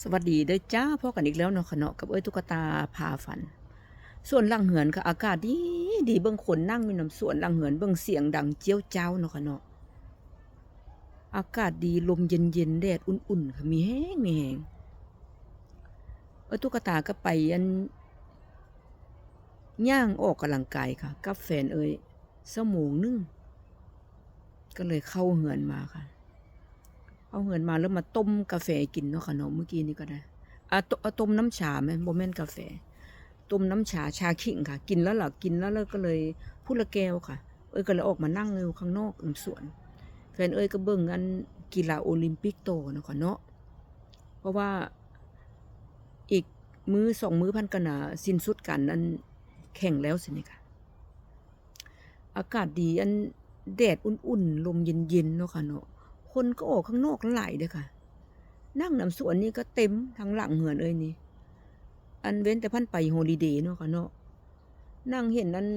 สวัสดีเด้อจ้าพ่อกันอีกแล้วเนาะค่ะเนาะกับเอ้ยตุ๊กตาพาฝัน ส่วนหลังเหือนค่ะอากาศดีดีเบิ่งคนนั่งมีน้ำส่วนหลังเหือนเบิ่งเสียงดังเจียวเจ้าเนาะค่ะเนาะอากาศดีลมเย็นๆแดดอุ่นๆค่ะมีแห้งมีแห้งเอ้ยตุ๊กตาก็ไปอันย่างออกกำลังกายค่ะกับแฟนเอ้ยชั่วโมงนึ่งก็เลยเข้าเหือนมาค่ะ เอาเงินมาแล้วมาต้มกาแฟกินเนาะค่ะเนาะเมื่อกี้นี้ก็ได้อะต,ต้มน้ำชาไหมโมเมนกาแฟ ต้มน้ำชาชาขิงค่ะ กินแล้วหล่ะกินแล้วแล้วก็เลยพูดละแก้วค่ะ เอ้ยก็เลยออกมานั่งอยู่ข้างนอกน้ำสวน แฟนเอ้ยก็เบิ่งอันกีฬาโอลิมปิกโตเนาะค่ะเนาะเพราะว่าอีกมือสองมือพันกันนะสิ้นสุดกันอันแข่งแล้วสินี่ค่ะ อากาศดีอันแดดอุ่นๆ ลมเย็นๆเนาะค่ะเนาะ คนก็ออกข้างนอกหลายเด้อค่ะ นั่งน้ำสวนนี่ก็เต็มทั้งหลังเหือนเอ้ยนี่ อันเว้นแต่พันไปโฮลิเดย์เนาะค่ะเนาะ นั่งเห็นอัน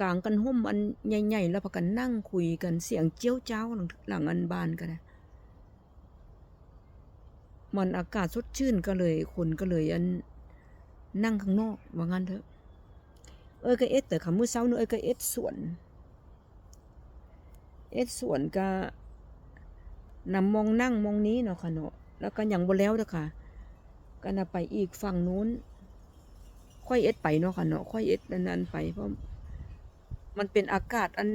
กลางกันห่มอันใหญ่ๆแล้วพากันนั่งคุยกันเสียงเจียวเจ้าหลังหลังอันบานก็ได้มันอากาศสดชื่นก็เลย คนก็เลยอันนั่งข้างนอกว่างั้นเถอะ เอ้ยก็เอ็ดแต่ค่ะมื้อเช้าเนอะเอ้ยก็เอ็ดสวน เอ็ดสวนก็ นำมองนั่งมองนี้เนาะค่ะเนาะแล้วก็ยังบ่แล้วเด้อค่ะก็น่ะไปอีกฝั่งนู้น ค่อยเอ็ดไปเนาะค่ะเนาะค่อยเอ็ดนานๆไปเพราะมันเป็นอากาศอัน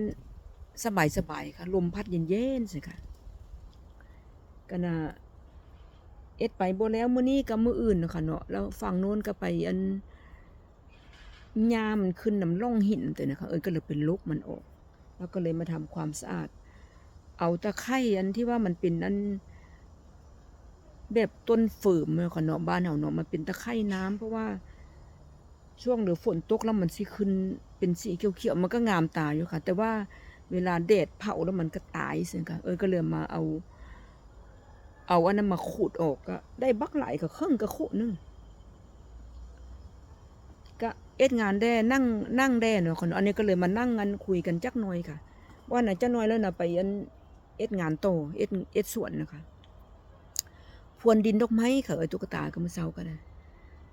สบายสบายค่ะ ลมพัดเย็นๆสิค่ะก็น่ะเอ็ดไปบ่แล้วมื้อนี้กับมื้ออื่นเนาะค่ะเนาะแล้วฝั่งโน้นก็ไปอันยามันขึ้นน้ำร่องหินตัวนะคะเอ้ยก็เลยเป็นลกมันออก แล้วก็เลยมาทำความสะอาด เอาตะไคร่อันที่ว่ามันเป็นอันแบบต้นฝืมเนาะค่ะเนาะบ้านเฮาเนาะมันเป็นตะไคร่น้ำเพราะว่าช่วงเดือฝนตกแล้วมันสิขึ้นเป็นสีเขียวๆมันก็งามตาอยู่ค่ะ แต่ว่าเวลาแดดเผาแล้วมันก็ตายเสิค่ะเออก็เลยมาเอา เอาอันนั้นมาขูดออกก็ได้บักไหลายก็ครึ่องก็โคนึงก็เอ็ดงานแด้นั่งนั่งแด้เนาะค่ะเนอันนี้ก็เลยมานั่งกันคุยกันจักหน่อยค่ะ ว่าน่ะจะน้อยแล้วน่ะไปอัน เอ็ดงานโตเอ็ดเอ็ดสวนนะคะพรวนดินดอกไม้ค่ะเอ้ยตุ๊กตาก็มาเซากันนะ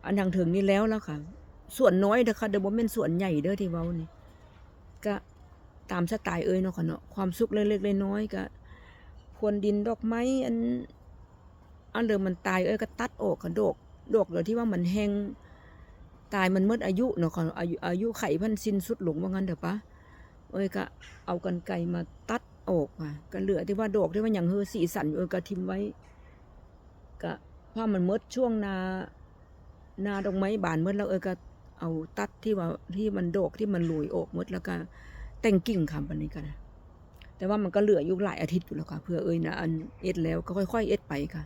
อันทางถึงนี่แล้วแล้วค่ะส่วนน้อยเด้อค่ะเดี๋ยวบ่แม่นส่วนใหญ่เด้อที่เว้านี่ก็ตามสไตล์เอ้ยเนาะค่ะเนาะความสุขเล็กๆน้อยๆก็พรวนดินดอกไม้อันอันเดิมมันตายเอ้ยก็ตัดออกค่ะดอกดอกเดี๋ยวที่ว่ามันแห้งตายมันหมดออายุเนาะค่ะอายุอายุไขพันสิ้นสุดหลงว่างั้นเด้อปะเอ้ยก็เอากันไกรมาตัด ออกอะก็เหลือที่ว่าดอกที่ว่าอย่างเฮอสีสันอยู่เออก็ทิมไว้ก็พราะมันมดช่วงนา นาดอกไม้บานมดแล้วเออก็เอาตัดที่ว่าที่มันดอกที่มันลุยออกมดแล้วก็แต่งกิ่งคำปันนี้กันนะแต่ว่ามันก็เหลืออยู่หลายอาทิตย์อยู่แล้วค่ะเพื่อเอ้ยนะอันเอ็ดแล้วก็ค่อย ๆ เอ็ดไปค่ะ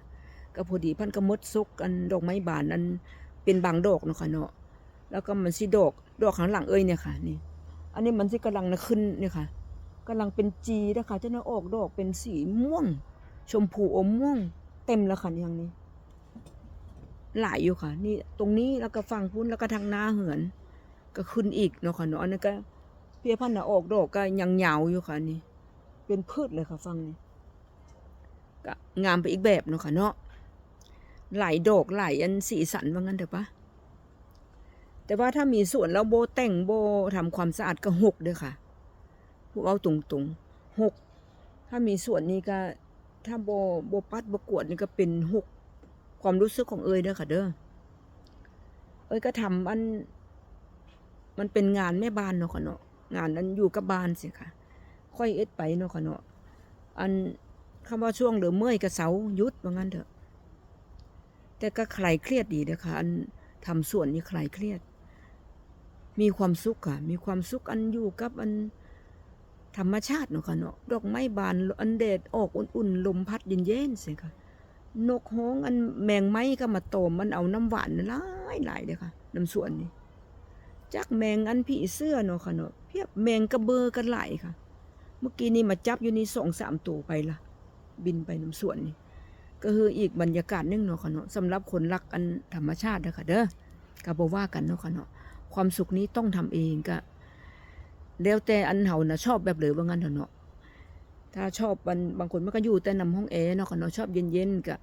ก็พอดีพันก็มดซุกอันดอกไม้บานอันเป็นบางดอกเนาะค่ะเนาะแล้วก็มันสิดอกดอกข้างหลังเอ้ยเนี่ยค่ะนี่ อันนี้มันสิกำลังนะขึ้นเนี่ยค่ะ กำลังเป็นจีนะคะจะน่าออกดอกเป็นสีม่วง ชมพูอมม่วง เต็มแล้วค่ะอย่างนี้ หลายอยู่ค่ะ นี่ตรงนี้แล้วก็ฝั่งพุ้นแล้วก็ทางหน้าเหือน ก็ขึ้นอีกเนาะค่ะเนาะอันนี้ก็เพียพันธุ์น่ะออกดอกก็ยังเหยาวอยู่ค่ะนี่ เป็นพืชเลยค่ะฟังนี่ก็งามไปอีกแบบเนาะค่ะเนาะหลายดอกหลายอันสีสันว่างั้นเถอะปะแต่ว่าถ้ามีสวนแล้วโบแต่งโบทำความสะอาดก็หกเด้อค่ะ เอาตรงๆหกถ้ามีส่วนนี้ก็ ถ้าโบโบปัดโบกวดนี่ก็เป็นหกความรู้สึกของเอ้ยเด้อค่ะเด้อเอ้ยก็ทำอัน มันเป็นงานแม่บ้านเนาะค่ะเนาะงานนั้นอยู่กับบ้านสิค่ะ ค่อยเอ็ดไปเนาะค่ะเนาะอันคำว่าช่วงเหลือเมื่อยกับเสายุดว่างั้นเถอะ แต่ก็คลายเครียดดีนะคะอันทำส่วนนี้คลายเครียด มีความสุขค่ะ มีความสุขอันอยู่กับอัน ธรรมชาติเนาะค่ะเนาะดอกไม้บานอันแดดออกอุ่นๆลมพัดเย็นๆสิค่ะนกฮ้องอันแมงไม้ก็มาโตมมันเอาน้ำหวานหลายหลายเลยค่ะน้ำส่วนนี่จักแมงอันผีเสื้อเนาะค่ะเนาะเพียบแมงกระเบอกันหลายค่ะ เมื่อกี้นี่มาจับอยู่นี่สองสามตัวไปละบินไปน้ำส่วนนี่ก็คืออีกบรรยากาศนึงเนาะค่ะเนาะสำหรับคนรักอันธรรมชาติเด้อค่ะเด้อก็บ่ว่ากันเนาะค่ะเนาะความสุขนี้ต้องทำเองก็ แล้วแต่อันเฮานะชอบแบบหลือว่างั้นเถอะเนาะถ้าชอบมันบางคนมันก็อยู่แต่นำห้องแอร์เนาะค่ะเนาะชอบเย็นๆก็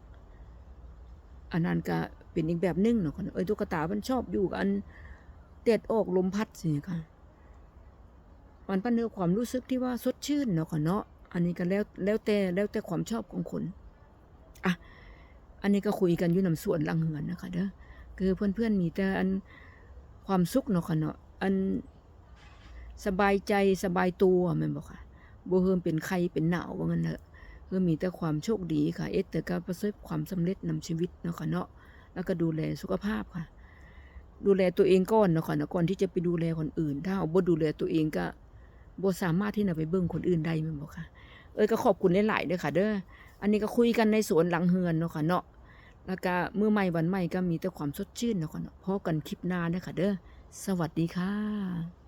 อันนั้นก็เป็นอีกแบบหนึงเนาะค่ะเอ้ยตุ๊กตามันชอบอยู่กับอันแดดออกลมพัดสิค่ะมันเป็นเนื้อความรู้สึกที่ว่าสดชื่นเนาะค่ะเนาะอันนี้ก็แล้วแล้วแต่แล้วแต่ความชอบของคนอะอันนี้ก็คุยกันอยู่นำสวนลังเหือนนะคะเด้อคือเพื่อนๆมีแต่อันความสุขเนาะค่ะเนาะอัน สบายใจสบายตัวแม่นบ่ค่ะบ่เฮิมเป็นไข้เป็นหนาวว่างั้นเถอะคือมีแต่ความโชคดีค่ะ เอสแต่ก็ประสบความสำเร็จนำชีวิตเนาะค่ะเนาะแล้วก็ดูแลสุขภาพค่ะ ดูแลตัวเองก่อนเนาะค่ะนะก่อนที่จะไปดูแลคนอื่น ถ้าเราบ่ดูแลตัวเองก็บ่สามารถที่จะไปเบิ่งคนอื่นได้แม่นบ่ค่ะ เอ้ยก็ขอบคุณหลายๆเด้อค่ะ เด้ออันนี้ก็คุยกันในสวนหลังเฮือนเนาะค่ะเนาะแล้วก็เมื้อใหม่วันใหม่ก็มีแต่ความสดชื่นเนาะค่ะเนาะพบกันคลิปหน้าเด้อค่ะ เด้อสวัสดีค่ะ